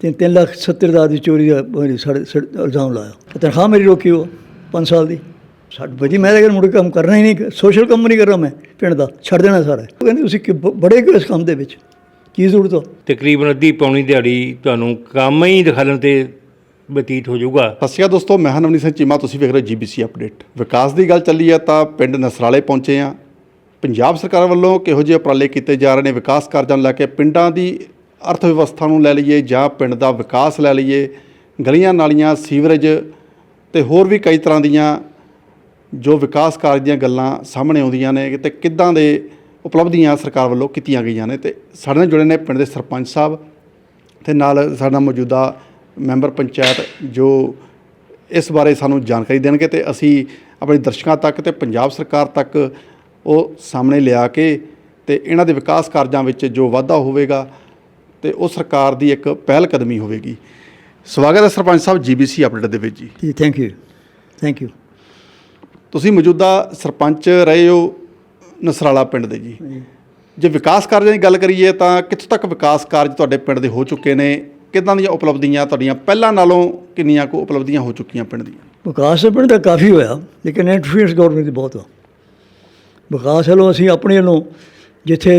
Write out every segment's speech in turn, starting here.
ਤਿੰਨ ਤਿੰਨ ਲੱਖ 70 ਹਜ਼ਾਰ ਦੀ ਚੋਰੀ ਦਾ ਸਾਡੇ ਇਲਜ਼ਾਮ ਲਾਇਆ। ਤਨਖਾਹ ਮੇਰੀ ਰੋਕੀ ਉਹ 5 ਸਾਲ ਦੀ। ਛੱਡ ਵਜੀ ਮੈਂ ਤਾਂ ਅਗਰ ਮੁੜ ਕੇ ਕੰਮ ਕਰਨਾ ਹੀ ਨਹੀਂ ਸੋਸ਼ਲ ਕੰਮ ਨਹੀਂ ਕਰਨਾ ਮੈਂ ਪਿੰਡ ਦਾ ਛੱਡ ਦੇਣਾ ਸਾਰਾ। ਉਹ ਕਹਿੰਦੇ ਤੁਸੀਂ ਕਿ ਬੜੇ ਕਿਉਂ ਇਸ ਕੰਮ ਦੇ ਵਿੱਚ। ਕੀ ਜ਼ਰੂਰਤ ਆ? ਤਕਰੀਬਨ ਅੱਧੀ ਪੌਣੀ ਦਿਹਾੜੀ ਤੁਹਾਨੂੰ ਕੰਮ ਹੀ ਦਿਖਾਲਣ ਤੇ ਬਤੀਤ ਹੋ ਜਾਊਗਾ। ਸਤਿ ਸ਼੍ਰੀ ਅਕਾਲ ਦੋਸਤੋ ਮੈਂ ਹਾਂ ਨਵਨੀਤ ਸਿੰਘ ਚੀਮਾ ਤੁਸੀਂ ਵੇਖ ਰਹੇ ਜੀਬੀਸੀ ਅਪਡੇਟ ਵਿਕਾਸ ਦੀ ਗੱਲ ਚੱਲੀ ਹੈ ਤਾਂ ਪਿੰਡ ਨਸਰਾਲੇ ਪਹੁੰਚੇ ਆ ਪੰਜਾਬ ਸਰਕਾਰ ਵੱਲੋਂ ਕਿਹੋ ਜਿਹੇ ਉਪਰਾਲੇ ਕੀਤੇ ਜਾ ਰਹੇ ਨੇ? ਵਿਕਾਸ ਕਾਰਜਾਂ ਨੂੰ ਲੈ ਕੇ ਪਿੰਡਾਂ ਦੀ ਅਰਥ ਵਿਵਸਥਾ ਨੂੰ ਲੈ ਲਈਏ ਜਾਂ ਪਿੰਡ ਦਾ ਵਿਕਾਸ ਲੈ ਲਈਏ, ਗਲੀਆਂ ਨਾਲੀਆਂ, ਸੀਵਰੇਜ ਤੇ ਹੋਰ ਵੀ ਕਈ ਤਰ੍ਹਾਂ ਦੀਆਂ ਜੋ ਵਿਕਾਸ ਕਾਰਜ ਦੀਆਂ ਗੱਲਾਂ ਸਾਹਮਣੇ ਆਉਂਦੀਆਂ ਨੇ ਤੇ ਕਿੱਦਾਂ ਦੇ ਉਪਲਬਧੀਆਂ ਸਰਕਾਰ ਵੱਲੋਂ ਕੀਤੀਆਂ ਗਈਆਂ ਨੇ ਤੇ ਸਾਡੇ ਨਾਲ ਜੁੜੇ ਨੇ ਪਿੰਡ ਦੇ ਸਰਪੰਚ ਸਾਹਿਬ ਤੇ ਨਾਲ ਸਾਡਾ ਮੌਜੂਦਾ ਮੈਂਬਰ ਪੰਚਾਇਤ ਜੋ ਇਸ ਬਾਰੇ ਸਾਨੂੰ ਜਾਣਕਾਰੀ ਦੇਣਗੇ ਤੇ ਅਸੀਂ ਆਪਣੇ ਦਰਸ਼ਕਾਂ ਤੱਕ ਤੇ ਪੰਜਾਬ ਸਰਕਾਰ ਤੱਕ ਉਹ ਸਾਹਮਣੇ ਲਿਆ ਕੇ ਤੇ ਇਹਨਾਂ ਦੇ ਵਿਕਾਸ ਕਾਰਜਾਂ ਵਿੱਚ ਜੋ ਵਾਧਾ ਹੋਵੇਗਾ ਤੇ ਉਹ ਸਰਕਾਰ ਦੀ ਇੱਕ ਪਹਿਲ ਕਦਮੀ ਹੋਵੇਗੀ। ਸਵਾਗਤ ਹੈ ਸਰਪੰਚ ਸਾਹਿਬ ਜੀਬੀਸੀ ਅਪਡੇਟ ਦੇ ਵਿੱਚ ਜੀ। ਜੀ ਥੈਂਕ ਯੂ ਥੈਂਕ ਯੂ ਤੁਸੀਂ ਮੌਜੂਦਾ ਸਰਪੰਚ ਰਹੇ ਹੋ ਨਸਰਾਲਾ ਪਿੰਡ ਦੇ ਜੀ। ਜੇ ਵਿਕਾਸ ਕਾਰਜਾਂ ਦੀ ਗੱਲ ਕਰੀਏ ਤਾਂ ਕਿੱਥੋਂ ਤੱਕ ਵਿਕਾਸ ਕਾਰਜ ਤੁਹਾਡੇ ਪਿੰਡ ਦੇ ਹੋ ਚੁੱਕੇ ਨੇ? ਕਿੱਦਾਂ ਦੀਆਂ ਉਪਲਬਧੀਆਂ ਤੁਹਾਡੀਆਂ? ਪਹਿਲਾਂ ਨਾਲੋਂ ਕਿੰਨੀਆਂ ਕੁ ਉਪਲਬਧੀਆਂ ਹੋ ਚੁੱਕੀਆਂ ਪਿੰਡ ਦੀਆਂ? ਵਿਕਾਸ ਪਿੰਡ ਦਾ ਕਾਫੀ ਹੋਇਆ ਲੇਕਿਨ ਇੰਟਰਫੀਅਰਸ ਗਵਰਨਮੈਂਟ ਦੀ ਬਹੁਤ ਆ। ਵਿਕਾਸ ਵੱਲੋਂ ਅਸੀਂ ਆਪਣੇ ਵੱਲੋਂ ਜਿੱਥੇ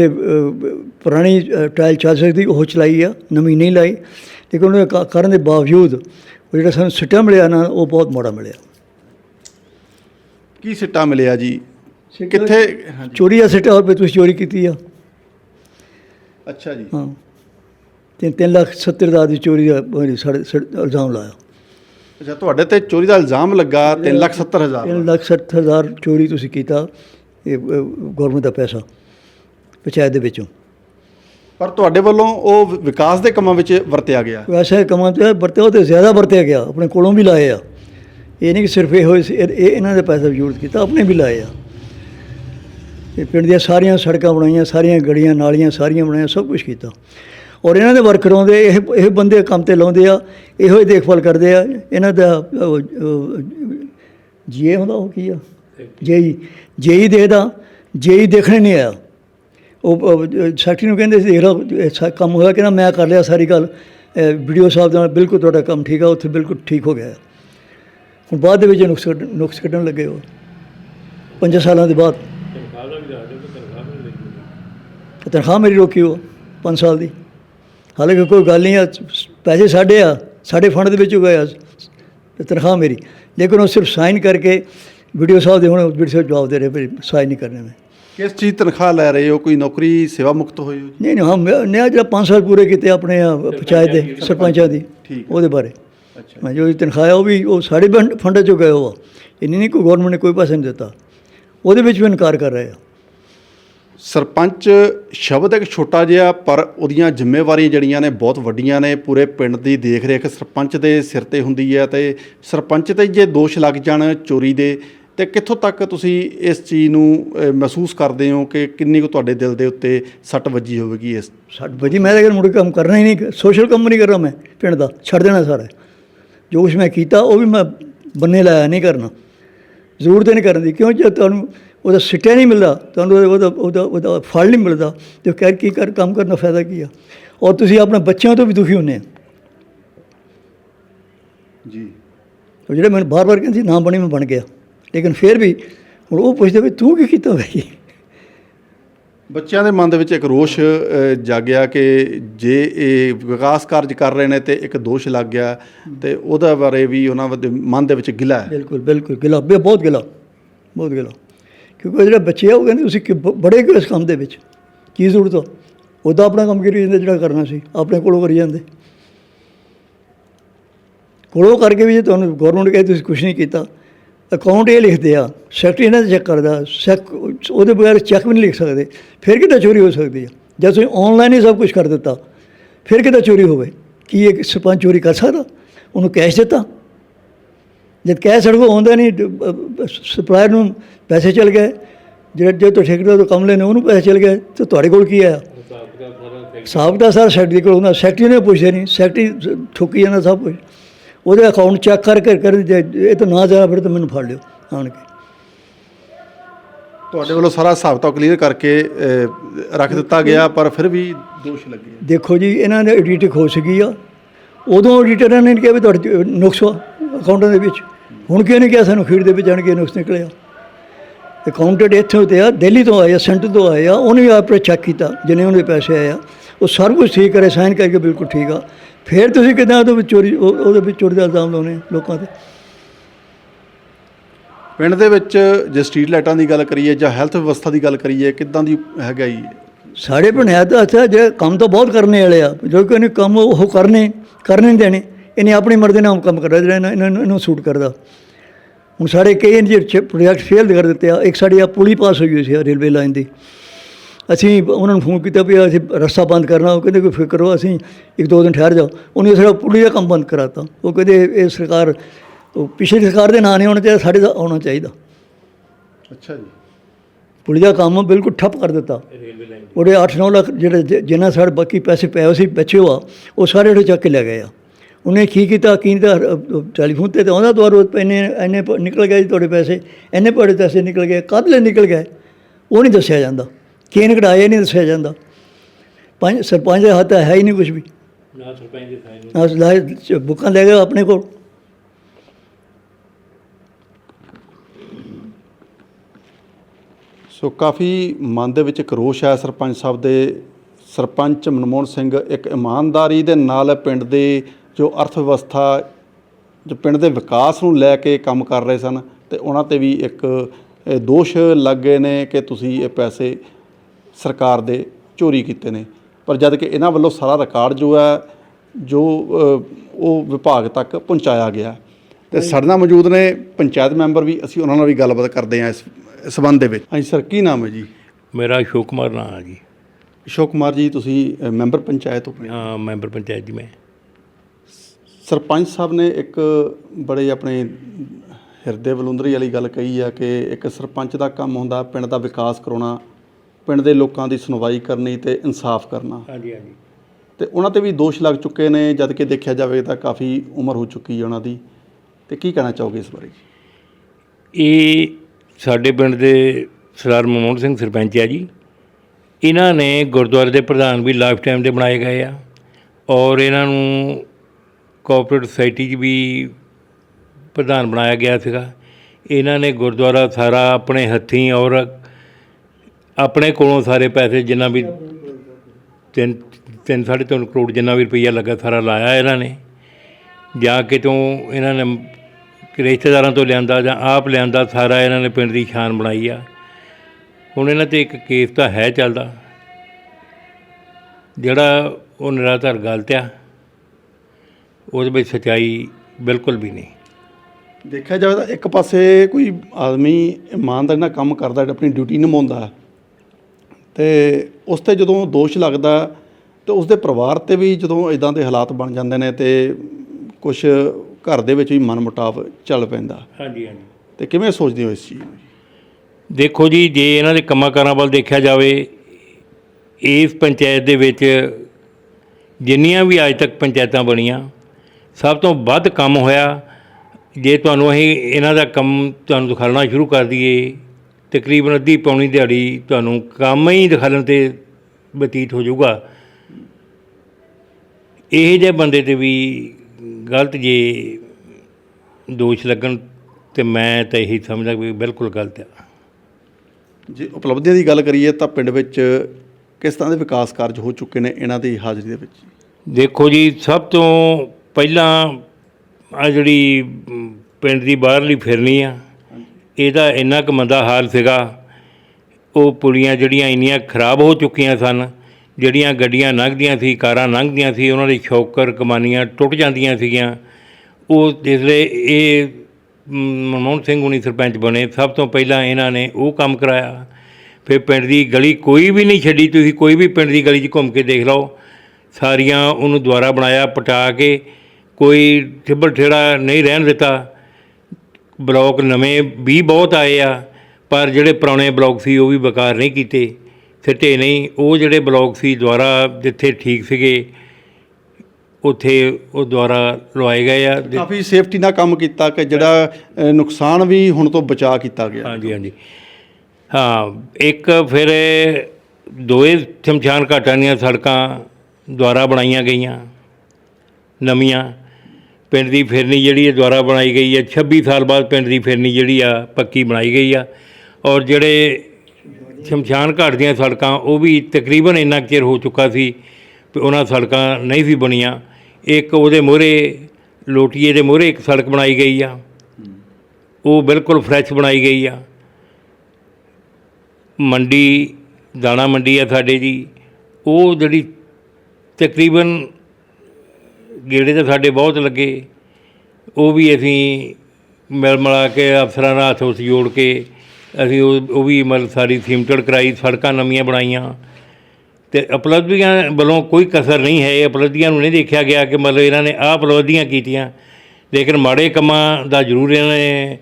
ਪੁਰਾਣੀ ਟਾਇਲ ਚੱਲ ਸਕਦੀ ਉਹ ਚਲਾਈ ਆ ਨਵੀਂ ਨਹੀਂ ਲਾਈ। ਲੇਕਿਨ ਉਹਨੇ ਕਰਨ ਦੇ ਬਾਵਜੂਦ ਉਹ ਜਿਹੜਾ ਸਾਨੂੰ ਸਿੱਟਾ ਮਿਲਿਆ ਨਾ ਉਹ ਬਹੁਤ ਮਾੜਾ ਮਿਲਿਆ। ਕੀ ਸਿੱਟਾ ਮਿਲਿਆ ਜੀ? ਕਿੱਥੇ? ਚੋਰੀ ਦਾ ਸਿੱਟਾ ਹੋਰ ਵੀ ਤੁਸੀਂ ਚੋਰੀ ਕੀਤੀ ਆ। ਅੱਛਾ ਜੀ। ਹਾਂ। ਤਿੰਨ ਤਿੰਨ ਲੱਖ 70 ਹਜ਼ਾਰ ਦੀ ਚੋਰੀ ਦਾ ਇਲਜ਼ਾਮ ਲਾਇਆ। ਅੱਛਾ ਤੁਹਾਡੇ ਤੇ ਚੋਰੀ ਦਾ ਇਲਜ਼ਾਮ ਲੱਗਾ 370000 ਤਿੰਨ ਲੱਖ ਸੱਠ ਹਜ਼ਾਰ ਚੋਰੀ ਤੁਸੀਂ ਕੀਤਾ ਇਹ ਗਵਰਨਮੈਂਟ ਦਾ ਪੈਸਾ। ਪੰਚਾਇਤ ਦੇ ਵਿੱਚੋਂ। ਪਰ ਤੁਹਾਡੇ ਵੱਲੋਂ ਉਹ ਵਿਕਾਸ ਦੇ ਕੰਮਾਂ ਵਿੱਚ ਵਰਤਿਆ ਗਿਆ। ਵੈਸੇ ਕੰਮਾਂ ਤੇ ਵਰਤਿਆ ਉਹ ਤੇ ਜ਼ਿਆਦਾ ਵਰਤਿਆ ਗਿਆ। ਆਪਣੇ ਕੋਲੋਂ ਵੀ ਲਾਏ ਆ। ਇਹ ਨਹੀਂ ਕਿ ਸਿਰਫ ਇਹ ਹੋਏ ਸੀ ਇਹ ਇਹ ਇਹਨਾਂ ਦੇ ਪੈਸੇ ਯੂਜ਼ ਕੀਤਾ ਆਪਣੇ ਵੀ ਲਾਏ ਆ। ਇਹ ਪਿੰਡ ਦੀਆਂ ਸਾਰੀਆਂ ਸੜਕਾਂ ਬਣਾਈਆਂ ਸਾਰੀਆਂ ਗੜੀਆਂ ਨਾਲੀਆਂ ਸਾਰੀਆਂ ਬਣਾਈਆਂ ਸਭ ਕੁਝ ਕੀਤਾ। ਔਰ ਇਹਨਾਂ ਦੇ ਵਰਕਰਾਂ ਦੇ ਇਹ ਇਹ ਬੰਦੇ ਕੰਮ ਤੇ ਲਾਉਂਦੇ ਆ ਇਹੋ ਹੀ ਦੇਖਭਾਲ ਕਰਦੇ ਆ। ਇਹਨਾਂ ਦਾ ਜੀਏ ਹੁੰਦਾ ਉਹ ਕੀ ਆ? ਜੇਈ। ਜੇਈ। ਦੇ ਦਾ ਜੇਈ ਦੇਖਣੇ ਨਹੀਂ ਆਇਆ। ਉਹ ਸੈਕਟਰੀ ਨੂੰ ਕਹਿੰਦੇ ਸੀ, ਇਹਦਾ ਕੰਮ ਹੋਇਆ ਕਹਿੰਦਾ ਮੈਂ ਕਰ ਲਿਆ ਸਾਰੀ ਗੱਲ। ਵੀਡੀਓ ਸਾਹਿਬ ਦੇ ਨਾਲ ਬਿਲਕੁਲ ਤੁਹਾਡਾ ਕੰਮ ਠੀਕ ਆ, ਉੱਥੇ ਬਿਲਕੁਲ ਠੀਕ ਹੋ ਗਿਆ। ਹੁਣ ਬਾਅਦ ਦੇ ਵਿੱਚ ਨੁਕਸ ਕੱਢ- ਨੁਕਸ ਕੱਢਣ ਲੱਗੇ ਉਹ ਪੰਜ ਸਾਲਾਂ ਦੇ ਬਾਅਦ। ਤਨਖਾਹ ਮੇਰੀ ਰੋਕੀ ਉਹ 5 ਸਾਲ ਦੀ। ਹਾਲਾਂਕਿ ਕੋਈ ਗੱਲ ਨਹੀਂ ਆ, ਪੈਸੇ ਸਾਡੇ ਆ, ਸਾਡੇ ਫੰਡ ਦੇ ਵਿੱਚੋਂ ਗਏ ਆ ਤਨਖਾਹ ਮੇਰੀ। ਲੇਕਿਨ ਉਹ ਸਿਰਫ ਸਾਈਨ ਕਰਕੇ, ਵੀਡੀਓ ਸਾਹਿਬ ਦੇ ਹੁਣ ਵੀਡੀਓ ਸਾਹਿਬ ਜਵਾਬ ਦੇ ਰਹੇ, ਵੀ ਸਾਈਨ ਨਹੀਂ ਕਰਨੇ ਮੈਂ। ਕਿਸ ਚੀਜ਼ ਤਨਖਾਹ ਲੈ ਰਹੇ ਹੋ? ਕੋਈ ਨੌਕਰੀ ਸੇਵਾ ਮੁਕਤ ਹੋਏ ਹੋ ਜੀ ਨਹੀਂ ਨਹੀਂ ਹਾਂ ਮੈਂ ਨੇ ਜਿਹੜਾ 5 ਸਾਲ ਪੂਰੇ ਕੀਤੇ ਆਪਣੇ ਆ ਪੰਚਾਇਤ ਦੇ ਸਰਪੰਚਾਂ ਦੀ। ਠੀਕ ਉਹਦੇ ਬਾਰੇ। ਅੱਛਾ। ਮੈਂ ਜੋ ਤਨਖਾਹ ਉਹ ਵੀ ਉਹ ਸਾਡੇ ਫੰਡ- ਫੰਡਾਂ ਚੋਂ ਗਏ ਉਹ ਆ। ਇੰਨੀ ਨਹੀਂ ਕੋਈ ਗਵਰਨਮੈਂਟ ਨੇ ਕੋਈ ਪੈਸਾ ਨਹੀਂ ਦਿੱਤਾ। ਉਹਦੇ ਵਿੱਚ ਵੀ ਇਨਕਾਰ ਕਰ ਰਹੇ ਆ। ਸਰਪੰਚ ਸ਼ਬਦ ਇੱਕ ਛੋਟਾ ਜਿਹਾ ਪਰ ਉਹਦੀਆਂ ਜ਼ਿੰਮੇਵਾਰੀਆਂ ਜਿਹੜੀਆਂ ਨੇ ਬਹੁਤ ਵੱਡੀਆਂ ਨੇ। ਪੂਰੇ ਪਿੰਡ ਦੀ ਦੇਖ ਰੇਖ ਸਰਪੰਚ ਦੇ ਸਿਰ ਤੇ ਹੁੰਦੀ ਹੈ ਤੇ ਸਰਪੰਚ ਤੇ ਜੇ ਦੋਸ਼ ਲੱਗ ਜਾਣ ਚੋਰੀ ਦੇ ਤੇ ਕਿੱਥੋਂ ਤੱਕ ਤੁਸੀਂ ਇਸ ਚੀਜ਼ ਨੂੰ ਮਹਿਸੂਸ ਕਰਦੇ ਹੋ ਕਿ ਕਿੰਨੀ ਕੁ ਤੁਹਾਡੇ ਦਿਲ ਦੇ ਉੱਤੇ ਸੱਟ ਵੱਜੀ ਹੋਵੇਗੀ ਇਸ? ਛੱਡ ਵਜੀ? ਮੈਂ ਤਾਂ ਮੁੜ ਕੇ ਕੰਮ ਕਰਨਾ ਹੀ ਨਹੀਂ। ਸੋਸ਼ਲ ਕੰਮ ਨਹੀਂ ਕਰਨਾ ਮੈਂ ਪਿੰਡ ਦਾ। ਛੱਡ ਦੇਣਾ ਸਾਰਾ। ਜੋ ਕੁਛ ਮੈਂ ਕੀਤਾ ਉਹ ਵੀ ਮੈਂ ਬੰਨੇ ਲਾਇਆ ਨਹੀਂ ਕਰਨਾ। ਜ਼ਰੂਰਤ ਹੀ ਨਹੀਂ ਕਰਨ ਦੀ। ਕਿਉਂ? ਜੇ ਤੁਹਾਨੂੰ ਉਹਦਾ ਸਿੱਟਿਆ ਨਹੀਂ ਮਿਲਦਾ ਤੁਹਾਨੂੰ ਉਹਦਾ ਉਹਦਾ ਉਹਦਾ ਫਲ ਨਹੀਂ ਮਿਲਦਾ। ਤੇ ਕਹਿ ਕੀ ਕਰ ਕੰਮ ਕਰਨ ਦਾ ਫਾਇਦਾ ਕੀ ਆ? ਔਰ ਤੁਸੀਂ ਆਪਣੇ ਬੱਚਿਆਂ ਤੋਂ ਵੀ ਦੁਖੀ ਹੁੰਦੇ ਆ। ਜੀ। ਜਿਹੜੇ ਮੈਨੂੰ ਬਾਰ-ਬਾਰ ਕਹਿੰਦੇ ਸੀ ਨਾ ਬਣੀ ਮੈਂ ਬਣ ਗਿਆ। ਲੇਕਿਨ ਫਿਰ ਵੀ ਹੁਣ ਉਹ ਪੁੱਛਦੇ ਵੀ ਤੂੰ ਕੀ ਕੀਤਾ ਬਈ? ਬੱਚਿਆਂ ਦੇ ਮਨ ਦੇ ਵਿੱਚ ਇੱਕ ਰੋਸ਼ ਜਾਗਿਆ ਕਿ ਜੇ ਇਹ ਵਿਕਾਸ ਕਾਰਜ ਕਰ ਰਹੇ ਨੇ ਤੇ ਇੱਕ ਦੋਸ਼ ਲੱਗ ਗਿਆ ਤੇ ਉਹਦਾ ਬਾਰੇ ਵੀ ਉਹਨਾਂ ਦੇ ਮਨ ਦੇ ਵਿੱਚ ਗਿਲਾ ਹੈ। ਬਿਲਕੁਲ ਬਿਲਕੁਲ ਗਿਲਾ ਬੇ ਬਹੁਤ ਗਿਲਾ ਬਹੁਤ ਗਿਲਾ। ਕਿਉਂਕਿ ਜਿਹੜੇ ਬੱਚੇ ਆ ਉਹ ਕਹਿੰਦੇ ਤੁਸੀਂ ਬੜੇ ਕਿਉਂ ਇਸ ਕੰਮ ਦੇ ਵਿੱਚ। ਕੀ ਜ਼ਰੂਰਤ ਆ? ਉਹਦਾ ਆਪਣਾ ਕੰਮ ਕਰੀ ਜਾਂਦੇ ਜਿਹੜਾ ਕਰਨਾ ਸੀ ਆਪਣੇ ਕੋਲੋਂ ਕਰੀ ਜਾਂਦੇ। ਕੋਲੋਂ ਕਰਕੇ ਵੀ ਜੇ ਤੁਹਾਨੂੰ ਗਵਰਨਮੈਂਟ ਕਹੇ ਤੁਸੀਂ ਕੁਝ ਨਹੀਂ ਕੀਤਾ ਅਕਾਊਂਟ ਇਹ ਲਿਖਦੇ ਆ? ਸੈਕਟਰੀ ਇਹਨਾਂ ਦਾ ਚੈੱਕ ਕਰਦਾ। ਸੈਕ ਉਹਦੇ ਬਗੈਰ ਚੈੱਕ ਵੀ ਨਹੀਂ ਲਿਖ ਸਕਦੇ। ਫਿਰ ਕਿੱਦਾਂ ਚੋਰੀ ਹੋ ਸਕਦੀ ਆ? ਜਦ ਤੁਸੀਂ ਆਨਲਾਈਨ ਹੀ ਸਭ ਕੁਝ ਕਰ ਦਿੱਤਾ ਫਿਰ ਕਿੱਦਾਂ ਚੋਰੀ ਹੋਵੇ? ਕੀ ਇੱਕ ਸਰਪੰਚ ਚੋਰੀ ਕਰ ਸਕਦਾ? ਉਹਨੂੰ ਕੈਸ਼ ਦਿੱਤਾ? ਜਦ ਕੈਸ਼ ਸਾਡੇ ਕੋਲ ਆਉਂਦਾ ਨਹੀਂ ਸਪਲਾਇਰ ਨੂੰ ਪੈਸੇ ਚਲ ਗਏ। ਜਿਹੜੇ ਜੇ ਤੋਂ ਠੇਕੇਦਾਰ ਤੋਂ ਕੰਮ ਲੈਣੇ ਉਹਨੂੰ ਪੈਸੇ ਚਲ ਗਏ। ਤੇ ਤੁਹਾਡੇ ਕੋਲ ਕੀ ਆਇਆ ਹਿਸਾਬ ਦਾ ਸਾਰਾ ਸੈਕਟਰੀ ਕੋਲ ਹੁੰਦਾ। ਸੈਕਟਰੀ ਨੇ ਪੁੱਛਦੇ ਨਹੀਂ। ਸੈਕਟਰੀ ਠੋਕੀ ਜਾਂਦਾ ਸਭ ਕੁਝ ਉਹਦੇ ਅਕਾਊਂਟ ਚੈੱਕ ਕਰ ਕਰ ਜੇ ਇਹ ਤਾਂ ਨਾ ਜਾਣਾ ਫਿਰ ਤਾਂ ਮੈਨੂੰ ਫੜ ਲਿਓ ਆਣ ਕੇ। ਤੁਹਾਡੇ ਵੱਲੋਂ ਸਾਰਾ ਹਿਸਾਬ ਤਾਂ ਕਲੀਅਰ ਕਰਕੇ ਅਹ, ਰੱਖ ਦਿੱਤਾ ਗਿਆ ਪਰ ਫਿਰ ਵੀ ਦੋਸ਼ ਲੱਗੇ। ਦੇਖੋ ਜੀ ਇਹਨਾਂ ਨੇ ਐਡੀਟਿਕ ਹੋ ਸਕੀ ਆ। ਉਦੋਂ ਆਡੀਟਰਾਂ ਨੇ ਕਿਹਾ ਵੀ ਤੁਹਾਡੇ 'ਚ ਨੁਕਸ ਵਾ ਅਕਾਊਂਟਾਂ ਦੇ ਵਿੱਚ। ਹੁਣ ਕਿਉਂ ਨਹੀਂ ਕਿਹਾ ਸਾਨੂੰ ਫੀਡ ਦੇ ਵਿੱਚ ਜਾਣ ਕੇ ਨੁਕਸ ਨਿਕਲਿਆ ਅਕਾਊਂਟੈਂਟ ਇੱਥੋਂ ਤੇ ਆ ਦਿੱਲੀ ਤੋਂ ਆਇਆ ਸੈਂਟਰ ਤੋਂ ਆਇਆ ਉਹਨੇ ਵੀ ਆਪਰੇ ਚੈੱਕ ਕੀਤਾ ਜਿੰਨੇ ਉਹਦੇ ਪੈਸੇ ਆਏ ਆ। ਉਹ ਸਾਰਾ ਕੁਝ ਠੀਕ ਕਰੇ ਸਾਈਨ ਕਰਕੇ ਬਿਲਕੁਲ ਠੀਕ ਆ। ਫਿਰ ਤੁਸੀਂ ਕਿਦਾਂ ਉਹਦੇ ਵਿੱਚ ਚੋਰੀ ਉਹ- ਉਹਦੇ ਵਿੱਚ ਚੋਰੀ ਦਾ ਇਲਜ਼ਾਮ ਲਾਉਣੇ ਲੋਕਾਂ ਤੇ? ਪਿੰਡ ਦੇ ਵਿੱਚ ਜੇ ਸਟਰੀਟ ਲਾਈਟਾਂ ਦੀ ਗੱਲ ਕਰੀਏ ਜਾਂ ਹੈਲਥ ਵਿਵਸਥਾ ਦੀ ਗੱਲ ਕਰੀਏ ਕਿੱਦਾਂ ਦੀ ਹੈਗਾ ਜੀ? ਸਾਡੇ ਬਣਿਆ ਤਾਂ ਅੱਛਾ ਜੇ ਕੰਮ ਤਾਂ ਬਹੁਤ ਕਰਨੇ ਵਾਲੇ ਆ ਜੋ ਕਿ ਇਹਨੇ ਕੰਮ ਉਹ ਕਰਨੇ ਕਰਨੇ ਨਹੀਂ ਦੇਣੇ। ਇਹਨੇ ਆਪਣੀ ਮਰਜ਼ੀ ਨਾਲ ਕੰਮ ਕਰਦਾ ਜਿਹੜਾ ਇਹਨਾਂ- ਇਹਨਾਂ ਨੂੰ ਇਹਨੂੰ ਸੂਟ ਕਰਦਾ। ਹੁਣ ਸਾਡੇ ਕਈ ਇੰਜੀਨੀਅਰ ਪ੍ਰੋਜੈਕਟ ਫੇਲ ਕਰ ਦਿੱਤੇ ਆ। ਇੱਕ ਸਾਡੀ ਆ ਪੁਲੀ ਪਾਸ ਹੋਈ ਹੋਈ ਸੀ ਰੇਲਵੇ ਲਾਈਨ ਦੀ। ਅਸੀਂ ਉਹਨਾਂ ਨੂੰ ਫੋਨ ਕੀਤਾ ਵੀ ਅਸੀਂ ਰਸਤਾ ਬੰਦ ਕਰਨਾ ਉਹ ਕਹਿੰਦੇ ਕੋਈ ਫਿਕਰ ਕਰੋ ਅਸੀਂ ਇੱਕ ਦੋ ਦਿਨ ਠਹਿਰ ਜਾਓ। ਉਹਨੇ ਸਾਡਾ ਪੁਲੀ ਦਾ ਕੰਮ ਬੰਦ ਕਰਾਤਾ। ਉਹ ਕਹਿੰਦੇ ਇਹ ਸਰਕਾਰ ਉਹ ਪਿਛਲੀ ਸਰਕਾਰ ਦੇ ਨਾਂ ਨਹੀਂ ਹੋਣਾ ਚਾਹੀਦਾ ਸਾਡੇ ਦਾ ਆਉਣਾ ਚਾਹੀਦਾ। ਅੱਛਾ ਜੀ। ਪੁਲੀ ਦਾ ਕੰਮ ਬਿਲਕੁਲ ਠੱਪ ਕਰ ਦਿੱਤਾ। ਉਹਦੇ 8-9 ਲੱਖ ਜਿਹੜੇ ਜਿੰਨਾ ਸਾਡੇ ਬਾਕੀ ਪੈਸੇ ਪਏ ਹੋਏ ਸੀ ਬਚੇ ਆ ਉਹ ਸਾਰੇ ਉਹਦੇ ਚੱਕ ਕੇ ਲੈ ਗਏ ਆ। ਉਹਨੇ ਕੀ ਕੀਤਾ ਕੀ ਅ, ਟੈਲੀਫੋਨ ਤੇ ਆਉਂਦਾ ਦੁਆਰ ਰੋਜ਼ ਇੰਨੇ ਇੰਨੇ ਪ- ਨਿਕਲ ਗਏ ਤੁਹਾਡੇ ਪੈਸੇ ਇੰਨੇ ਤੁਹਾਡੇ ਪੈਸੇ ਨਿਕਲ ਗਏ ਕਦ ਲੈ ਨਿਕਲ ਗਏ ਉਹ ਨਹੀਂ ਦੱਸਿਆ ਜਾਂਦਾ। ਕਿਨ ਕਢਾਏ ਨਹੀਂ ਦੱਸਿਆ ਜਾਂਦਾ। ਪੰਜ ਸਰਪੰਚ ਦੇ ਹੱਥ ਹੈ ਹੀ ਨਹੀਂ ਕੁਝ ਵੀ। ਨਾ ਸਰਪੰਚ ਦੇ ਸਾਈਨ ਆਹ ਲਾਏ ਬੁੱਕਾਂ ਲੈ ਗਏ ਆਪਣੇ ਕੋਲ। ਸੋ ਕਾਫੀ ਮਨ ਦੇ ਵਿੱਚ ਇੱਕ ਰੋਸ਼ ਹੈ ਸਰਪੰਚ ਸਾਹਿਬ ਦੇ। ਸਰਪੰਚ ਮਨਮੋਹਨ ਸਿੰਘ ਇੱਕ ਇਮਾਨਦਾਰੀ ਦੇ ਨਾਲ ਪਿੰਡ ਦੇ ਜੋ ਅਰਥ ਵਿਵਸਥਾ ਜੋ ਪਿੰਡ ਦੇ ਵਿਕਾਸ ਨੂੰ ਲੈ ਕੇ ਕੰਮ ਕਰ ਰਹੇ ਸਨ ਤੇ ਉਹਨਾਂ ਤੇ ਵੀ ਇੱਕ ਦੋਸ਼ ਲੱਗ ਗਏ ਨੇ ਕਿ ਤੁਸੀਂ ਇਹ ਪੈਸੇ ਸਰਕਾਰ ਦੇ ਚੋਰੀ ਕੀਤੇ ਨੇ। ਪਰ ਜਦ ਕਿ ਇਹਨਾਂ ਵੱਲੋਂ ਸਾਰਾ ਰਿਕਾਰਡ ਜੋ ਹੈ ਜੋ ਉਹ ਵਿਭਾਗ ਤੱਕ ਪਹੁੰਚਾਇਆ ਗਿਆ। ਤੇ ਸਾਡੇ ਨਾਲ ਮੌਜੂਦ ਨੇ ਪੰਚਾਇਤ ਮੈਂਬਰ ਵੀ ਅਸੀਂ ਉਹਨਾਂ ਨਾਲ ਵੀ ਗੱਲਬਾਤ ਕਰਦੇ ਹਾਂ ਇਸ ਸੰਬੰਧ ਦੇ ਵਿੱਚ। ਹਾਂਜੀ ਸਰ ਕੀ ਨਾਮ ਹੈ ਜੀ? ਮੇਰਾ ਅਸ਼ੋਕ ਕੁਮਾਰ ਨਾਂ ਹੈ ਜੀ। ਅਸ਼ੋਕ ਕੁਮਾਰ ਜੀ ਤੁਸੀਂ ਮੈਂਬਰ ਪੰਚਾਇਤ ਹੋ? ਹਾਂ ਮੈਂਬਰ ਪੰਚਾਇਤ ਜੀ ਮੈਂ। ਸਰਪੰਚ ਸਾਹਿਬ ਨੇ ਇੱਕ ਬੜੇ ਆਪਣੇ ਹਿਰਦੇ ਬਲੁੰਦਰੀ ਵਾਲੀ ਗੱਲ ਕਹੀ ਆ ਕਿ ਇੱਕ ਸਰਪੰਚ ਦਾ ਕੰਮ ਹੁੰਦਾ ਪਿੰਡ ਦਾ ਵਿਕਾਸ ਕਰਾਉਣਾ। ਪਿੰਡ ਦੇ ਲੋਕਾਂ ਦੀ ਸੁਣਵਾਈ ਕਰਨੀ ਤੇ ਇਨਸਾਫ ਕਰਨਾ। ਹਾਂਜੀ ਹਾਂਜੀ। ਤੇ ਉਹਨਾਂ ਤੇ ਵੀ ਦੋਸ਼ ਲੱਗ ਚੁੱਕੇ ਨੇ ਜਦ ਕਿ ਦੇਖਿਆ ਜਾਵੇ ਤਾਂ ਕਾਫੀ ਉਮਰ ਹੋ ਚੁੱਕੀ ਹੈ ਉਹਨਾਂ ਦੀ। ਤੇ ਕੀ ਕਹਿਣਾ ਚਾਹੋਗੇ ਇਸ ਬਾਰੇ? ਇਹ ਸਾਡੇ ਪਿੰਡ ਦੇ ਸਰਦਾਰ ਮਨਮੋਹਨ ਸਿੰਘ ਸਰਪੰਚ ਆ ਜੀ ਇਹਨਾਂ ਨੇ ਗੁਰਦੁਆਰੇ ਦੇ ਪ੍ਰਧਾਨ ਵੀ ਲਾਈਫ ਟਾਈਮ ਦੇ ਬਣਾਏ ਗਏ ਆ ਔਰ ਇਹਨਾਂ ਨੂੰ ਕੋਆਪਰੇਟਿਵ ਸੁਸਾਇਟੀ 'ਚ ਵੀ ਪ੍ਰਧਾਨ ਬਣਾਇਆ ਗਿਆ ਸੀਗਾ। ਇਹਨਾਂ ਨੇ ਗੁਰਦੁਆਰਾ ਸਾਰਾ ਆਪਣੇ ਹੱਥੀਂ ਔਰ ਆਪਣੇ ਕੋਲੋਂ ਸਾਰੇ ਪੈਸੇ ਜਿੰਨਾ ਵੀ ਤਿੰਨ ਤਿੰਨ ਸਾਢੇ ਤਿੰਨ ਕਰੋੜ ਜਿੰਨਾ ਵੀ ਰੁਪਈਆ ਲੱਗਾ ਸਾਰਾ ਲਾਇਆ ਇਹਨਾਂ ਨੇ। ਜਾਂ ਕਿਤੋਂ ਇਹਨਾਂ ਨੇ ਰਿਸ਼ਤੇਦਾਰਾਂ ਤੋਂ ਲਿਆਂਦਾ ਜਾਂ ਆਪ ਲਿਆਂਦਾ ਸਾਰਾ ਇਹਨਾਂ ਨੇ ਪਿੰਡ ਦੀ ਸ਼ਾਨ ਬਣਾਈ ਆ। ਹੁਣ ਇਹਨਾਂ ਤੇ ਇੱਕ ਕੇਸ ਤਾਂ ਹੈ ਚੱਲਦਾ। ਜਿਹੜਾ ਉਹ ਨਿਰਾਧਾਰ ਗਲਤ ਆ, ਉਹਦੇ ਵਿੱਚ ਸਚਾਈ ਬਿਲਕੁਲ ਵੀ ਨਹੀਂ। ਦੇਖਿਆ ਜਾਵੇ ਤਾਂ ਇੱਕ ਪਾਸੇ ਕੋਈ ਆਦਮੀ ਇਮਾਨਦਾਰੀ ਨਾਲ ਕੰਮ ਕਰਦਾ, ਆਪਣੀ ਡਿਊਟੀ ਨਿਭਾਉਂਦਾ ਤੇ ਉਸ ਤੇ ਜਦੋਂ ਦੋਸ਼ ਲੱਗਦਾ ਤੇ ਉਸ ਦੇ ਪਰਿਵਾਰ ਤੇ ਵੀ ਜਦੋਂ ਇਦਾਂ ਦੇ ਹਾਲਾਤ ਬਣ ਜਾਂਦੇ ਨੇ ਤੇ ਕੁਝ ਘਰ ਦੇ ਵਿੱਚ ਵੀ ਮਨਮੁਟਾਵ ਚੱਲ ਪੈਂਦਾ। ਹਾਂਜੀ ਹਾਂਜੀ। ਤੇ ਕਿਵੇਂ ਸੋਚਦੇ ਹੋ ਇਸ ਚੀਜ਼ ਨੂੰ? ਦੇਖੋ ਜੀ ਜੇ ਇਹਨਾਂ ਦੇ ਕੰਮਾਂ ਕਾਰਾਂ ਵੱਲ ਦੇਖਿਆ ਜਾਵੇ ਇਸ ਪੰਚਾਇਤ ਦੇ ਵਿੱਚ ਜਿੰਨੀਆਂ ਵੀ ਅੱਜ ਤੱਕ ਪੰਚਾਇਤਾਂ ਬਣੀਆਂ ਸਭ ਤੋਂ ਵੱਧ ਕੰਮ ਹੋਇਆ ਜੇ ਤੁਹਾਨੂੰ ਅਸੀਂ ਇਹਨਾਂ ਦਾ ਕੰਮ ਤੁਹਾਨੂੰ ਦਿਖਾਉਣਾ ਸ਼ੁਰੂ ਕਰ ਦਈਏ ਤਕਰੀਬਨ ਅੱਧੀ ਪੌਣੀ ਦਿਹਾੜੀ ਤੁਹਾਨੂੰ ਕੰਮ ਹੀ ਦਿਖਾਉਣ ਤੇ ਬਤੀਤ ਹੋ ਜਾਊਗਾ। ਇਹ ਜਿਹੇ ਬੰਦੇ ਤੇ ਵੀ ਗਲਤ ਜੇ ਦੋਸ਼ ਲੱਗਣ ਤੇ ਮੈਂ ਤਾਂ ਇਹੀ ਸਮਝਦਾ ਵੀ ਬਿਲਕੁਲ ਗਲਤ ਆ। ਜੇ ਉਪਲਬਧੀਆਂ ਦੀ ਗੱਲ ਕਰੀਏ ਤਾਂ ਪਿੰਡ ਵਿੱਚ ਕਿਸ ਤਰ੍ਹਾਂ ਦੇ ਵਿਕਾਸ ਕਾਰਜ ਹੋ ਚੁੱਕੇ ਨੇ ਇਹਨਾਂ ਦੀ ਹਾਜ਼ਰੀ ਦੇ ਵਿੱਚ? ਦੇਖੋ ਜੀ ਸਭ ਤੋਂ ਪਹਿਲਾਂ ਆ ਜਿਹੜੀ ਪਿੰਡ ਦੀ ਬਾਹਰਲੀ ਫਿਰਨੀ ਆ ਇਹਦਾ ਇੰਨਾ ਕੁ ਮੰਦਾ ਹਾਲ ਸੀਗਾ, ਉਹ ਪੁਲੀਆਂ ਜਿਹੜੀਆਂ ਇੰਨੀਆਂ ਖਰਾਬ ਹੋ ਚੁੱਕੀਆਂ ਸਨ, ਜਿਹੜੀਆਂ ਗੱਡੀਆਂ ਲੰਘਦੀਆਂ ਸੀ, ਕਾਰਾਂ ਲੰਘਦੀਆਂ ਸੀ, ਉਹਨਾਂ ਦੀ ਛੋਕਰ ਕਮਾਨੀਆਂ ਟੁੱਟ ਜਾਂਦੀਆਂ ਸੀਗੀਆਂ। ਉਹ ਜਿਸਲੇ ਇਹ ਮਨਮੋਹਨ ਸਿੰਘ ਹੁਣੀ ਸਰਪੰਚ ਬਣੇ, ਸਭ ਤੋਂ ਪਹਿਲਾਂ ਇਹਨਾਂ ਨੇ ਉਹ ਕੰਮ ਕਰਾਇਆ। ਫਿਰ ਪਿੰਡ ਦੀ ਗਲੀ ਕੋਈ ਵੀ ਨਹੀਂ ਛੱਡੀ, ਤੁਸੀਂ ਕੋਈ ਵੀ ਪਿੰਡ ਦੀ ਗਲੀ 'ਚ ਘੁੰਮ ਕੇ ਦੇਖ ਲਓ। ਸਾਰੀਆਂ ਉਹਨੂੰ ਦੁਆਰਾ ਬਣਾਇਆ, ਪਟਾ ਕੇ, ਕੋਈ ਠਿੱਬਲ ਠੇੜਾ ਨਹੀਂ ਰਹਿਣ ਦਿੱਤਾ। ਬਲੌਕ ਨਵੇਂ ਵੀ ਬਹੁਤ ਆਏ ਆ ਪਰ ਜਿਹੜੇ ਪੁਰਾਣੇ ਬਲੌਕ ਸੀ ਉਹ ਵੀ ਬੇਕਾਰ ਨਹੀਂ ਕੀਤੇ। ਸਿੱਟੇ ਨਹੀਂ ਉਹ ਜਿਹੜੇ ਬਲੌਕ ਸੀ ਦੁਆਰਾ ਜਿੱਥੇ ਠੀਕ ਸੀਗੇ ਉੱਥੇ ਉਹ ਦੁਆਰਾ ਲਵਾਏ ਗਏ ਆ। ਕਾਫੀ ਸੇਫਟੀ ਨਾਲ ਕੰਮ ਕੀਤਾ ਕਿ ਜਿਹੜਾ ਨੁਕਸਾਨ ਵੀ ਹੁਣ ਤੋਂ ਬਚਾ ਕੀਤਾ ਗਿਆ। ਹਾਂਜੀ ਹਾਂਜੀ। ਹਾਂ ਇੱਕ ਫਿਰ ਦੋਏ ਸ਼ਮਸ਼ਾਨ ਘਾਟਾਂ ਦੀਆਂ ਸੜਕਾਂ ਦੁਆਰਾ ਬਣਾਈਆਂ ਗਈਆਂ ਨਵੀਆਂ। ਪਿੰਡ ਦੀ ਫਿਰਨੀ ਜਿਹੜੀ ਹੈ ਦੁਆਰਾ ਬਣਾਈ ਗਈ ਹੈ 26 ਸਾਲ ਬਾਅਦ ਪਿੰਡ ਦੀ ਫਿਰਨੀ ਜਿਹੜੀ ਆ, ਪੱਕੀ ਬਣਾਈ ਗਈ ਆ। ਔਰ ਜਿਹੜੇ ਸ਼ਮਸ਼ਾਨ ਘਾਟ ਦੀਆਂ ਸੜਕਾਂ, ਉਹ ਵੀ ਤਕਰੀਬਨ ਇੰਨਾ ਕੁ ਚਿਰ ਹੋ ਚੁੱਕਾ ਸੀ ਵੀ ਉਹਨਾਂ ਸੜਕਾਂ ਨਹੀਂ ਸੀ ਬਣੀਆਂ। ਇੱਕ ਉਹਦੇ ਮੋਹਰੇ, ਲੋਟੀਏ ਦੇ ਮੋਹਰੇ ਇੱਕ ਸੜਕ ਬਣਾਈ ਗਈ ਆ। ਉਹ ਬਿਲਕੁਲ ਫਰੈਸ਼ ਬਣਾਈ ਗਈ ਆ। ਮੰਡੀ, ਦਾਣਾ ਮੰਡੀ ਆ ਸਾਡੇ ਜੀ। ਉਹ ਜਿਹੜੀ ਤਕਰੀਬਨ ਗੇੜੇ ਤਾਂ ਸਾਡੇ ਬਹੁਤ ਲੱਗੇ। ਉਹ ਵੀ ਅਸੀਂ ਮਿਲ ਮਿਲਾ ਕੇ ਅਫਸਰਾਂ ਨਾਲ ਹੱਥ ਉਸ ਜੋੜ ਕੇ ਅਸੀਂ ਉਹ ਉਹ ਵੀ ਮਤਲਬ ਸਾਰੀ ਸੀਮਟਡ ਕਰਾਈ, ਸੜਕਾਂ ਨਵੀਆਂ ਬਣਾਈਆਂ। ਤੇ ਉਪਲਬਧੀਆਂ ਵੱਲੋਂ ਕੋਈ ਕਸਰ ਨਹੀਂ ਹੈ। ਇਹ ਉਪਲਬਧੀਆਂ ਨੂੰ ਨਹੀਂ ਦੇਖਿਆ ਗਿਆ ਕਿ ਮਤਲਬ ਇਹਨਾਂ ਨੇ ਆਹ ਉਪਲਬਧੀਆਂ ਕੀਤੀਆਂ। ਲੇਕਿਨ ਮਾੜੇ ਕੰਮਾਂ ਦਾ ਜ਼ਰੂਰ ਇਹਨਾਂ ਨੇ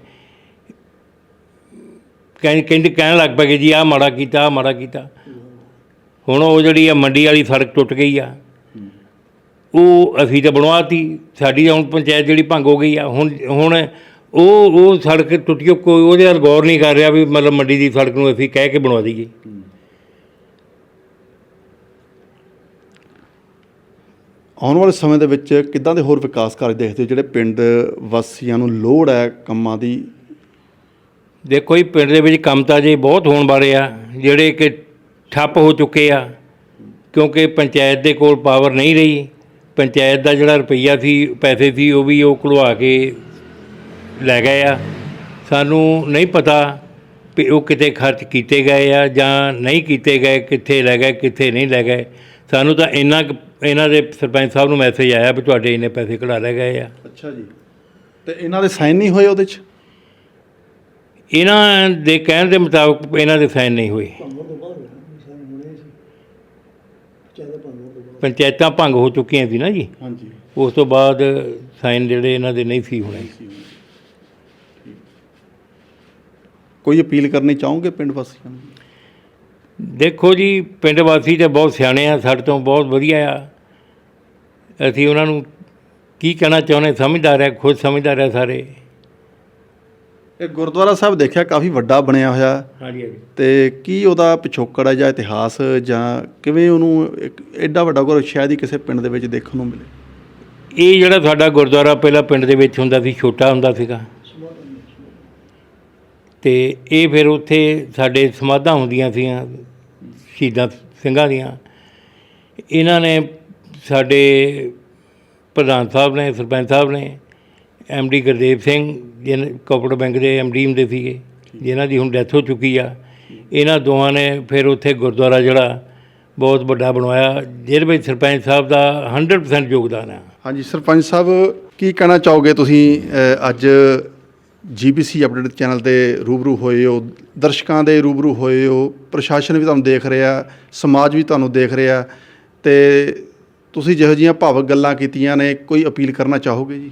ਕਹਿੰ ਕਹਿੰਦੇ ਕਹਿਣ ਲੱਗ ਪਏ ਕਿ ਜੀ ਆਹ ਮਾੜਾ ਕੀਤਾ, ਆਹ ਮਾੜਾ ਕੀਤਾ। ਹੁਣ ਉਹ ਜਿਹੜੀ ਆ ਮੰਡੀ ਵਾਲੀ ਸੜਕ ਟੁੱਟ ਗਈ ਆ। ਉਹ ਅਸੀਂ ਤਾਂ ਬਣਵਾਤੀ। ਸਾਡੀ ਹੁਣ ਪੰਚਾਇਤ ਜਿਹੜੀ ਭੰਗ ਹੋ ਗਈ ਆ। ਹੁਣ ਹੁਣ ਉਹ ਉਹ ਸੜਕ ਟੁੱਟੀ ਕੋਈ ਉਹਦੇ ਵੱਲ ਗੌਰ ਨਹੀਂ ਕਰ ਰਿਹਾ ਵੀ ਮਤਲਬ ਮੰਡੀ ਦੀ ਸੜਕ ਨੂੰ ਅਸੀਂ ਕਹਿ ਕੇ ਬਣਵਾ ਦਈਏ। ਆਉਣ ਵਾਲੇ ਸਮੇਂ ਦੇ ਵਿੱਚ ਕਿੱਦਾਂ ਦੇ ਹੋਰ ਵਿਕਾਸ ਕਾਰਜ ਦੇਖਦੇ ਹੋ ਜਿਹੜੇ ਪਿੰਡ ਵਾਸੀਆਂ ਨੂੰ ਲੋੜ ਹੈ ਕੰਮਾਂ ਦੀ? ਦੇਖੋ ਜੀ ਪਿੰਡ ਦੇ ਵਿੱਚ ਕੰਮ ਤਾਂ ਜੇ ਬਹੁਤ ਹੋਣ ਵਾਲੇ ਆ ਜਿਹੜੇ ਕਿ ਠੱਪ ਹੋ ਚੁੱਕੇ ਆ ਕਿਉਂਕਿ ਪੰਚਾਇਤ ਦੇ ਕੋਲ ਪਾਵਰ ਨਹੀਂ ਰਹੀ। ਪੰਚਾਇਤ ਦਾ ਜਿਹੜਾ ਰੁਪਈਆ ਸੀ ਪੈਸੇ ਸੀ ਉਹ ਵੀ ਉਹ ਕਢਵਾ ਕੇ ਲੈ ਗਏ ਆ। ਸਾਨੂੰ ਨਹੀਂ ਪਤਾ ਵੀ ਉਹ ਕਿਤੇ ਖਰਚ ਕੀਤੇ ਗਏ ਆ ਜਾਂ ਨਹੀਂ ਕੀਤੇ ਗਏ ਕਿੱਥੇ ਲੈ ਗਏ ਕਿੱਥੇ ਨਹੀਂ ਲੈ ਗਏ। ਸਾਨੂੰ ਤਾਂ ਇੰਨਾ ਕੁ ਇਹਨਾਂ ਦੇ ਸਰਪੰਚ ਸਾਹਿਬ ਨੂੰ ਮੈਸੇਜ ਆਇਆ ਵੀ ਤੁਹਾਡੇ ਇੰਨੇ ਪੈਸੇ ਕਢਾ ਲੈ ਗਏ ਆ। ਅੱਛਾ ਜੀ। ਤੇ ਇਹਨਾਂ ਦੇ ਸਾਈਨ ਨਹੀਂ ਹੋਏ ਉਹਦੇ 'ਚ? ਇਹਨਾਂ ਦੇ ਕਹਿਣ ਦੇ ਮੁਤਾਬਕ ਇਹਨਾਂ ਦੇ ਸਾਈਨ ਨਹੀਂ ਹੋਏ। ਪੰਚਾਇਤਾਂ ਭੰਗ ਹੋ ਚੁੱਕੀਆਂ ਸੀ ਨਾ ਜੀ। ਹਾਂਜੀ। ਉਸ ਤੋਂ ਬਾਅਦ ਸਾਈਨ ਜਿਹੜੇ ਇਹਨਾਂ ਦੇ ਨਹੀਂ ਸੀ ਹੋਣੇ। ਕੋਈ ਅਪੀਲ ਕਰਨੀ ਚਾਹੋਗੇ ਪਿੰਡ ਵਾਸੀਆਂ ਨੂੰ? ਦੇਖੋ ਜੀ ਪਿੰਡ ਵਾਸੀ ਤੇ ਬਹੁਤ ਸਿਆਣੇ ਆ ਸਾਡੇ ਤੋਂ ਬਹੁਤ ਵਧੀਆ ਆ। ਅਸੀਂ ਉਹਨਾਂ ਨੂੰ ਕੀ ਕਹਿਣਾ ਚਾਹੁੰਦੇ ਸਮਝਦਾਰ ਆ ਖੁਦ ਸਮਝਦਾਰ ਆ ਸਾਰੇ। ਇਹ ਗੁਰਦੁਆਰਾ ਸਾਹਿਬ ਦੇਖਿਆ ਕਾਫੀ ਵੱਡਾ ਬਣਿਆ ਹੋਇਆ। ਹਾਂਜੀ ਹਾਂਜੀ। ਤੇ ਕੀ ਉਹਦਾ ਪਿਛੋਕੜ ਹੈ ਜਾਂ ਇਤਿਹਾਸ ਜਾਂ ਕਿਵੇਂ ਉਹਨੂੰ ਇੱਕ ਐਡਾ ਵੱਡਾ ਗੁਰ ਸ਼ਾਇਦ ਹੀ ਕਿਸੇ ਪਿੰਡ ਦੇ ਵਿੱਚ ਦੇਖਣ ਨੂੰ ਮਿਲੇ? ਇਹ ਜਿਹੜਾ ਸਾਡਾ ਗੁਰਦੁਆਰਾ ਪਹਿਲਾਂ ਪਿੰਡ ਦੇ ਵਿੱਚ ਹੁੰਦਾ ਸੀ ਛੋਟਾ ਹੁੰਦਾ ਸੀਗਾ। ਤੇ ਇਹ ਫਿਰ ਉੱਥੇ ਸਾਡੇ ਸਮਾਧਾਂ ਹੁੰਦੀਆਂ ਸੀਗੀਆਂ ਸ਼ਹੀਦਾਂ ਸਿੰਘਾਂ ਦੀਆਂ। ਇਹਨਾਂ ਨੇ ਸਾਡੇ ਪ੍ਰਧਾਨ ਸਾਹਿਬ ਨੇ ਸਰਪੰਚ ਸਾਹਿਬ ਨੇ ਡੀ ਗੁਰਦੇਵ ਸਿੰਘ ਜਿਹਨ ਕੋਪਰੇਟਿਵ ਬੈਂਕ ਦੇ ਡੀ ਹੁੰਦੇ ਸੀਗੇ ਜਿਨ੍ਹਾਂ ਦੀ ਹੁਣ ਡੈਥ ਹੋ ਚੁੱਕੀ ਆ। ਇਹਨਾਂ ਦੋਵਾਂ ਨੇ ਫਿਰ ਉੱਥੇ ਗੁਰਦੁਆਰਾ ਜਿਹੜਾ ਬਹੁਤ ਵੱਡਾ ਬਣਵਾਇਆ ਜਿਹਦੇ ਵਿੱਚ ਸਰਪੰਚ ਸਾਹਿਬ ਦਾ 100% ਯੋਗਦਾਨ ਹੈ ਹਾਂਜੀ ਸਰਪੰਚ ਸਾਹਿਬ ਕੀ ਕਹਿਣਾ ਚਾਹੋਗੇ ਤੁਸੀਂ ਅ, ਅੱਜ ਜੀਬੀਸੀ ਅਪਡੇਟ ਚੈਨਲ ਤੇ ਰੂਬਰੂ ਹੋਏ ਹੋ? ਦਰਸ਼ਕਾਂ ਦੇ ਰੂਬਰੂ ਹੋਏ ਹੋ? ਪ੍ਰਸ਼ਾਸਨ ਵੀ ਤੁਹਾਨੂੰ ਦੇਖ ਰਿਹਾ ਸਮਾਜ ਵੀ ਤੁਹਾਨੂੰ ਦੇਖ ਰਿਹਾ ਤੇ ਤੁਸੀਂ ਜਿਹੋ ਜਿਹੀਆਂ ਭਾਵਕ ਗੱਲਾਂ ਕੀਤੀਆਂ ਨੇ ਕੋਈ ਅਪੀਲ ਕਰਨਾ ਚਾਹੋਗੇ ਜੀ?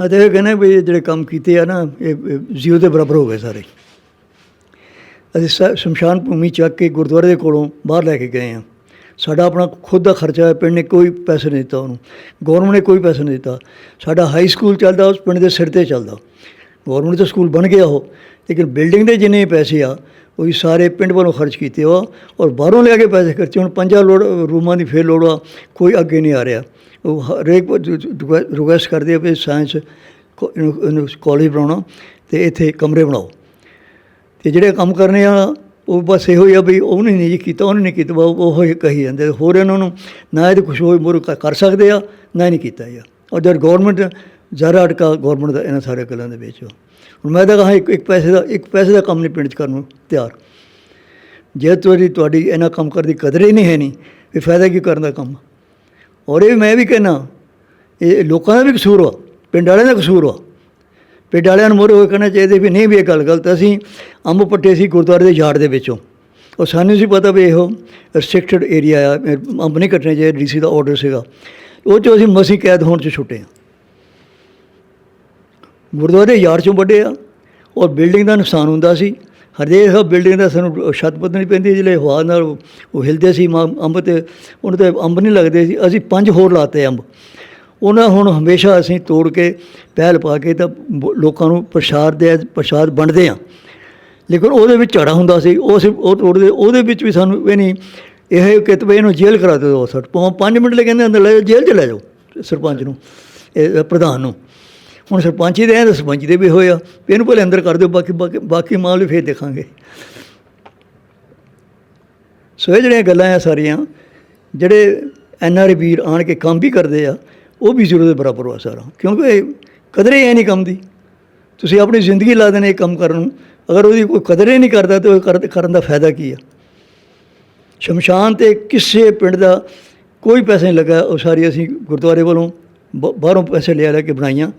ਮੈਂ ਤਾਂ ਇਹ ਕਹਿੰਦਾ ਵੀ ਇਹ ਜਿਹੜੇ ਕੰਮ ਕੀਤੇ ਆ ਨਾ, ਇਹ ਜ਼ੀਰੋ ਦੇ ਬਰਾਬਰ ਹੋ ਗਏ ਸਾਰੇ। ਅਸੀਂ ਸ- ਸ਼ਮਸ਼ਾਨ ਭੂਮੀ ਚੱਕ ਕੇ ਗੁਰਦੁਆਰੇ ਦੇ ਕੋਲੋਂ ਬਾਹਰ ਲੈ ਕੇ ਗਏ ਆ। ਸਾਡਾ ਆਪਣਾ ਖੁਦ ਦਾ ਖਰਚਾ ਹੈ, ਪਿੰਡ ਨੇ ਕੋਈ ਪੈਸੇ ਨਹੀਂ ਦਿੱਤਾ ਉਹਨੂੰ। ਗਵਰਨਮੈਂਟ ਨੇ ਕੋਈ ਪੈਸਾ ਨਹੀਂ ਦਿੱਤਾ। ਸਾਡਾ ਹਾਈ ਸਕੂਲ ਚੱਲਦਾ, ਉਸ ਪਿੰਡ ਦੇ ਸਿਰ ਤੇ ਚੱਲਦਾ। ਗਵਰਨਮੈਂਟ ਦਾ ਸਕੂਲ ਬਣ ਗਿਆ ਉਹ। ਲੇਕਿਨ ਬਿਲਡਿੰਗ ਦੇ ਜਿੰਨੇ ਪੈਸੇ ਆ, ਉਹ ਵੀ ਸਾਰੇ ਪਿੰਡ ਵੱਲੋਂ ਖਰਚ ਕੀਤੇ ਆ ਔਰ ਬਾਹਰੋਂ ਲਿਆ ਕੇ ਪੈਸੇ ਖਰਚੇ। ਹੁਣ ਪੰਜਾਂ ਲੋੜ, ਰੂਮਾਂ ਦੀ ਫੇਰ ਲੋੜ ਆ, ਕੋਈ ਅੱਗੇ ਨਹੀਂ ਆ ਰਿਹਾ। ਉਹ ਹਰੇਕ ਰਿਕੁਐਸਟ ਕਰਦੇ ਆ ਵੀ ਸਾਇੰਸ ਕਾਲਜ ਬਣਾਉਣਾ ਤੇ ਇੱਥੇ ਕਮਰੇ ਬਣਾਓ। ਤੇ ਜਿਹੜੇ ਕੰਮ ਕਰਨੇ ਆ, ਉਹ ਬਸ ਇਹੋ ਹੀ ਆ ਵੀ ਉਹਨੇ ਨਹੀਂ ਜੀ ਕੀਤਾ, ਉਹਨੇ ਨਹੀਂ ਕੀਤਾ, ਉਹ ਹੀ ਕਹੀ ਜਾਂਦੇ। ਹੋਰ ਇਹਨਾਂ ਨੂੰ ਨਾ ਇਹਦੇ ਕੁਝ ਹੋਰ ਕਰ ਸਕਦੇ ਆ, ਨਾ ਹੀ ਨਹੀਂ ਕੀਤਾ ਆ। ਔਰ ਜਦ ਗਵਰਨਮੈਂਟ ਜ਼ਰਾ ਅਟਕਾ ਗਵਰਨਮੈਂਟ ਦਾ ਇਹਨਾਂ ਸਾਰੇ ਗੱਲਾਂ ਦੇ ਵਿੱਚ। ਹੁਣ ਮੈਂ ਤਾਂ ਕਹਾਂ ਇੱਕ ਇੱਕ ਪੈਸੇ ਦਾ ਇੱਕ ਪੈਸੇ ਦਾ ਕੰਮ ਨਹੀਂ ਪਿੰਡ 'ਚ ਕਰਨ ਨੂੰ ਤਿਆਰ। ਜੇ ਤੁਹਾਡੀ ਤੁਹਾਡੀ ਇਹਨਾਂ ਕੰਮ ਕਰਨ ਦੀ ਕਦਰ ਹੀ ਨਹੀਂ ਹੈ ਨਹੀਂ ਵੀ ਫਾਇਦਾ ਕੀ ਕਰਨ ਦਾ ਕੰਮ। ਔਰ ਇਹ ਮੈਂ ਵੀ ਕਹਿਣਾ ਇਹ ਲੋਕਾਂ ਦਾ ਵੀ ਕਸੂਰ ਵਾ, ਪਿੰਡ ਵਾਲਿਆਂ ਦਾ ਕਸੂਰ ਵਾ। ਪਿੰਡ ਵਾਲਿਆਂ ਨੂੰ ਮੋਰੇ ਹੋਏ ਕਹਿਣਾ ਚਾਹੀਦਾ ਵੀ ਨਹੀਂ ਵੀ ਇਹ ਗੱਲ ਗਲਤ ਅਸੀਂ ਅੰਬ ਪੱਟੇ ਸੀ ਗੁਰਦੁਆਰੇ ਦੇ ਯਾਰਡ ਦੇ ਵਿੱਚੋਂ। ਉਹ ਸਾਨੂੰ ਸੀ ਪਤਾ ਵੀ ਇਹੋ ਰਿਸਟ੍ਰਿਕਟਡ ਏਰੀਆ ਆ, ਅੰਬ ਨਹੀਂ ਕੱਟਣੇ ਚਾਹੀਦੇ, ਡੀਸੀ ਦਾ ਆਰਡਰ ਸੀਗਾ। ਉਹ 'ਚੋਂ ਅਸੀਂ ਮਸੀਂ ਕੈਦ ਹੋਣ 'ਚ ਛੁੱਟੇ ਹਾਂ ਗੁਰਦੁਆਰੇ ਯਾਰ ਚੋਂ ਵੱਡੇ ਆ। ਔਰ ਬਿਲਡਿੰਗ ਦਾ ਨੁਕਸਾਨ ਹੁੰਦਾ ਸੀ। ਹਰੇਕ ਸਾਹਿਬ ਬਿਲਡਿੰਗ ਦਾ ਸਾਨੂੰ ਛੱਤ ਬਦਲਣੀ ਪੈਂਦੀ ਜਿਹੜੇ ਹਵਾ ਨਾਲ ਉਹ ਹਿਲਦੇ ਸੀ ਮ- ਅੰਬ ਤੇ ਉਹਨਾਂ ਤੇ ਅੰਬ ਨਹੀਂ ਲੱਗਦੇ ਸੀ। ਅਸੀਂ ਪੰਜ ਹੋਰ ਲਾਤੇ ਅੰਬ। ਉਹਨਾਂ ਹੁਣ ਹਮੇਸ਼ਾ ਅਸੀਂ ਤੋੜ ਕੇ ਪਹਿਲ ਪਾ ਕੇ ਤਾਂ ਬ- ਲੋਕਾਂ ਨੂੰ ਪ੍ਰਸ਼ਾਦ ਦੇ ਪ੍ਰਸ਼ਾਦ ਵੰਡਦੇ ਆ ਲੇਕਿਨ ਉਹਦੇ ਵਿੱਚ ਝੜਾ ਹੁੰਦਾ ਸੀ। ਉਹ ਅਸੀਂ ਉਹ ਤੋੜਦੇ ਉਹਦੇ ਵਿੱਚ ਵੀ ਸਾਨੂੰ ਇਹ ਨਹੀਂ ਇਹ ਕਿਤਵੇ ਇਹਨੂੰ ਜੇਲ੍ਹ ਕਰਾ ਦਿਓ ਸੱਟ। ਪਾ 5 ਮਿੰਟ ਲੈ ਕਹਿੰਦੇ ਅੰਦਰ ਲੈ ਜਾਓ, ਜੇਲ੍ਹ ਚ ਲੈ ਜਾਓ ਸਰਪੰਚ ਨੂੰ ਇਹ ਪ੍ਰਧਾਨ ਨੂੰ। ਹੁਣ ਸਰਪੰਚੀ ਦੇ ਆ ਸਰਪੰਚ ਦੇ ਵੀ ਹੋਇਆ ਵੀ ਇਹਨੂੰ ਭਲੇ ਅੰਦਰ ਕਰ ਦਿਓ, ਬਾਕੀ ਬਾਕੀ ਬਾਕੀ ਮਾਮਲੇ ਫੇਰ ਦੇਖਾਂਗੇ। ਸੋ ਇਹ ਜਿਹੜੀਆਂ ਗੱਲਾਂ ਆ ਸਾਰੀਆਂ, ਜਿਹੜੇ ਐਨ ਆਰ ਵੀਰ ਆਣ ਕੇ ਕੰਮ ਵੀ ਕਰਦੇ ਆ, ਉਹ ਵੀ ਜ਼ੀਰੋ ਦੇ ਬਰਾਬਰ ਆ ਸਾਰਾ। ਕਿਉਂਕਿ ਇਹ ਕਦਰੇ ਹੈ ਨਹੀਂ ਕੰਮ ਦੀ। ਤੁਸੀਂ ਆਪਣੀ ਜ਼ਿੰਦਗੀ ਲਾ ਦੇਣੇ ਇਹ ਕੰਮ ਕਰਨ ਨੂੰ। ਅਗਰ ਉਹਦੀ ਕੋਈ ਕਦਰ ਹੀ ਨਹੀਂ ਕਰਦਾ ਤੇ ਉਹ ਕਰ- ਕਰਨ ਦਾ ਫਾਇਦਾ ਕੀ ਆ? ਸ਼ਮਸ਼ਾਨ ਤੇ ਕਿਸੇ ਪਿੰਡ ਦਾ ਕੋਈ ਪੈਸਾ ਨਹੀਂ ਲੱਗਾ। ਉਹ ਸਾਰੀ ਅਸੀਂ ਗੁਰਦੁਆਰੇ ਵੱਲੋਂ ਬ- ਬਾਹਰੋਂ ਪੈਸੇ ਲਿਆ ਲੈ ਕੇ ਬਣਾਈਆਂ।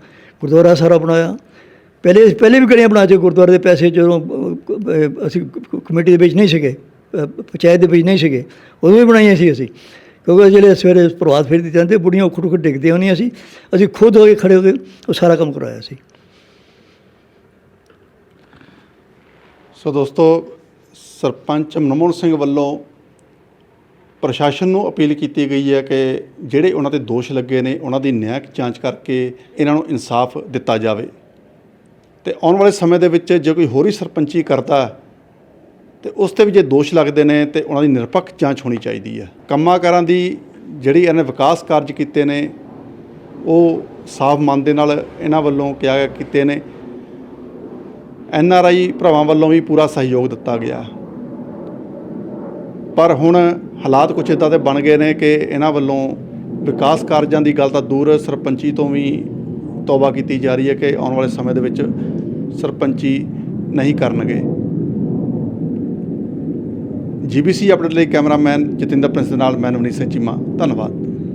ਗੁਰਦੁਆਰਾ ਸਾਰਾ ਬਣਾਇਆ। ਪਹਿਲੇ ਪਹਿਲੇ ਵੀ ਗਲੀਆਂ ਬਣਾ ਚੁੱਕੇ ਗੁਰਦੁਆਰੇ ਦੇ ਪੈਸੇ ਜਦੋਂ ਅਸੀਂ ਕਮੇਟੀ ਦੇ ਵਿੱਚ ਨਹੀਂ ਸੀਗੇ ਪੰਚਾਇਤ ਦੇ ਵਿੱਚ ਨਹੀਂ ਸੀਗੇ, ਉਦੋਂ ਵੀ ਬਣਾਈਆਂ ਸੀ ਅਸੀਂ। ਕਿਉਂਕਿ ਜਿਹੜੇ ਸਵੇਰੇ ਪ੍ਰਭਾਤ ਫੇਰੀ ਜਾਂਦੇ ਬੁੜੀਆਂ ਉਖੜ ਉਖੜ ਡਿੱਗਦੀਆਂ ਹੁੰਦੀਆਂ ਸੀ। ਅਸੀਂ ਖੁਦ ਹੋ ਕੇ ਖੜੇ ਹੋ ਕੇ ਉਹ ਸਾਰਾ ਕੰਮ ਕਰਾਇਆ ਸੀ। ਸੋ ਦੋਸਤੋ, ਸਰਪੰਚ ਮਨਮੋਹਨ ਸਿੰਘ ਵੱਲੋਂ ਪ੍ਰਸ਼ਾਸਨ ਨੂੰ ਅਪੀਲ ਕੀਤੀ ਗਈ ਹੈ ਕਿ ਜਿਹੜੇ ਉਹਨਾਂ ਤੇ ਦੋਸ਼ ਲੱਗੇ ਨੇ ਉਹਨਾਂ ਦੀ ਨਿਆਂਕ ਜਾਂਚ ਕਰਕੇ ਇਹਨਾਂ ਨੂੰ ਇਨਸਾਫ ਦਿੱਤਾ ਜਾਵੇ। ਤੇ ਆਉਣ ਵਾਲੇ ਸਮੇਂ ਦੇ ਵਿੱਚ ਜੇ ਕੋਈ ਹੋਰ ਹੀ ਸਰਪੰਚੀ ਕਰਦਾ ਹੈ, ਤੇ ਉਸ ਤੇ ਵੀ ਜੇ ਦੋਸ਼ ਲੱਗਦੇ ਨੇ ਤੇ ਉਹਨਾਂ ਦੀ ਨਿਰਪੱਖ ਜਾਂਚ ਹੋਣੀ ਚਾਹੀਦੀ ਹੈ। ਕੰਮਾਂਕਾਰਾਂ ਦੀ ਜਿਹੜੀ ਇਹਨੇ ਵਿਕਾਸ ਕਾਰਜ ਕੀਤੇ ਨੇ ਉਹ ਸਾਫ਼ ਮਨ ਦੇ ਨਾਲ ਇਹਨਾਂ ਵੱਲੋਂ ਕਿਹਾ ਕੀਤੇ ਨੇ। ਐਨ ਆਰ ਆਈ ਭਰਾਵਾਂ ਵੱਲੋਂ ਵੀ ਪੂਰਾ ਸਹਿਯੋਗ ਦਿੱਤਾ ਗਿਆ। ਪਰ ਹੁਣ ਹਾਲਾਤ ਕੁਛ ਇਦਾਂ ਦੇ ਬਣ ਗਏ ਨੇ ਕਿ ਇਹਨਾਂ ਵੱਲੋਂ ਵਿਕਾਸ ਕਾਰਜਾਂ ਦੀ ਗੱਲ ਤਾਂ ਦੂਰ ਸਰਪੰਚੀ ਤੋਂ ਵੀ ਤੌਬਾ ਕੀਤੀ ਜਾ ਰਹੀ ਹੈ ਕਿ ਆਉਣ ਵਾਲੇ ਸਮੇਂ ਦੇ ਵਿੱਚ ਸਰਪੰਚੀ ਨਹੀਂ ਕਰਨਗੇ। ਜੀਬੀਸੀ ਅਪਡੇਟ ਲਈ ਕੈਮਰਾਮੈਨ ਜਤਿੰਦਰ ਪ੍ਰਿੰਸ ਦੇ ਨਾਲ ਮੈਂ ਨਵਨੀਤ ਸਿੰਘ ਚੀਮਾ। ਧੰਨਵਾਦ।